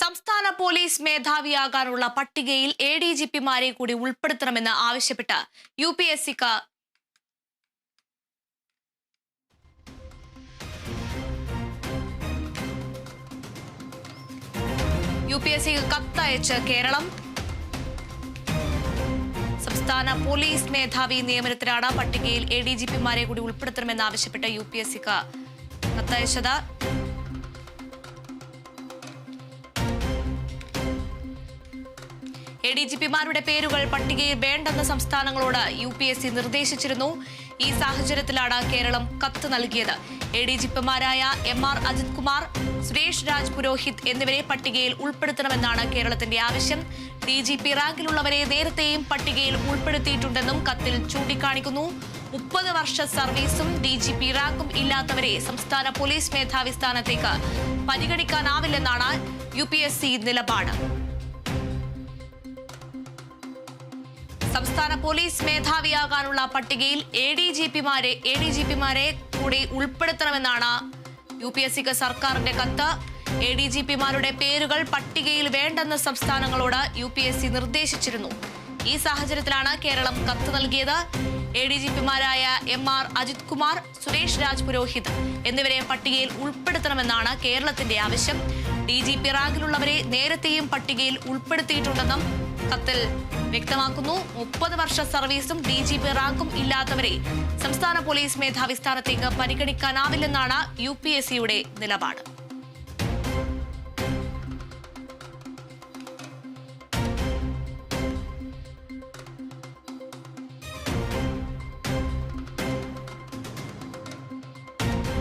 സംസ്ഥാന പോലീസ് മേധാവിയാകാനുള്ള പട്ടികയിൽ എ ഡി ജി പിമാരെ കൂടി ഉൾപ്പെടുത്തണമെന്ന് ആവശ്യപ്പെട്ട് യു പി എസ് സിക്ക് യു പി എസ് സിക്ക് കത്തയച്ച് കേരളം. സംസ്ഥാന പോലീസ് മേധാവി നിയമനത്തിലാണ് പട്ടികയിൽ എ ഡി ജി പിമാരെ കൂടി ഉൾപ്പെടുത്തണമെന്ന് ആവശ്യപ്പെട്ട് യു പി എസ് സിക്ക് കത്തയച്ചത്. എ ഡി ജി പിമാരുടെ പേരുകൾ പട്ടികയിൽ വേണ്ടെന്ന് സംസ്ഥാനങ്ങളോട് യു പി എസ് സി നിർദ്ദേശിച്ചിരുന്നു. ഈ സാഹചര്യത്തിലാണ് കേരളം കത്ത് നൽകിയത്. എ ഡി ജി പിമാരായ എം ആർ അജിത് കുമാർ സുരേഷ് രാജ് പുരോഹിത് എന്നിവരെ പട്ടികയിൽ ഉൾപ്പെടുത്തണമെന്നാണ് കേരളത്തിന്റെ ആവശ്യം. ഡി ജി പി റാങ്കിലുള്ളവരെ നേരത്തെയും പട്ടികയിൽ ഉൾപ്പെടുത്തിയിട്ടുണ്ടെന്നും കത്തിൽ ചൂണ്ടിക്കാണിക്കുന്നു. മുപ്പത് വർഷ സർവീസും ഡി ജി പി റാങ്കും ഇല്ലാത്തവരെ സംസ്ഥാന പോലീസ് മേധാവി സ്ഥാനത്തേക്ക് പരിഗണിക്കാനാവില്ലെന്നാണ് യു പി എസ് സി നിലപാട്. സംസ്ഥാന പോലീസ് മേധാവിയാകാനുള്ള പട്ടികയിൽ എ ഡി ജി പിമാരെ എ ഡി ജി പിമാരെ കൂടി ഉൾപ്പെടുത്തണമെന്നാണ് യു പി എസ് സിക്ക് സർക്കാരിന്റെ കത്ത്. എ ഡി ജി പിമാരുടെ പേരുകൾ പട്ടികയിൽ വേണ്ടെന്ന് സംസ്ഥാനങ്ങളോട് യു പി എസ് സി നിർദ്ദേശിച്ചിരുന്നു. ഈ സാഹചര്യത്തിലാണ് കേരളം കത്ത് നൽകിയത്. എ ഡി ജി പിമാരായ എം ആർ അജിത് കുമാർ സുരേഷ് രാജ് പുരോഹിത് എന്നിവരെ പട്ടികയിൽ ഉൾപ്പെടുത്തണമെന്നാണ് കേരളത്തിന്റെ ആവശ്യം. ഡി ജി പി റാങ്കിലുള്ളവരെ നേരത്തെയും പട്ടികയിൽ ഉൾപ്പെടുത്തിയിട്ടുണ്ടെന്നും കത്തിൽ വ്യക്തമാക്കുന്നു. മുപ്പത് വർഷ സർവീസും ഡി ജി പി റാങ്കും ഇല്ലാത്തവരെ സംസ്ഥാന പോലീസ് മേധാവി സ്ഥാനത്തേക്ക് പരിഗണിക്കാനാവില്ലെന്നാണ് യു പി എസ് സിയുടെ നിലപാട്.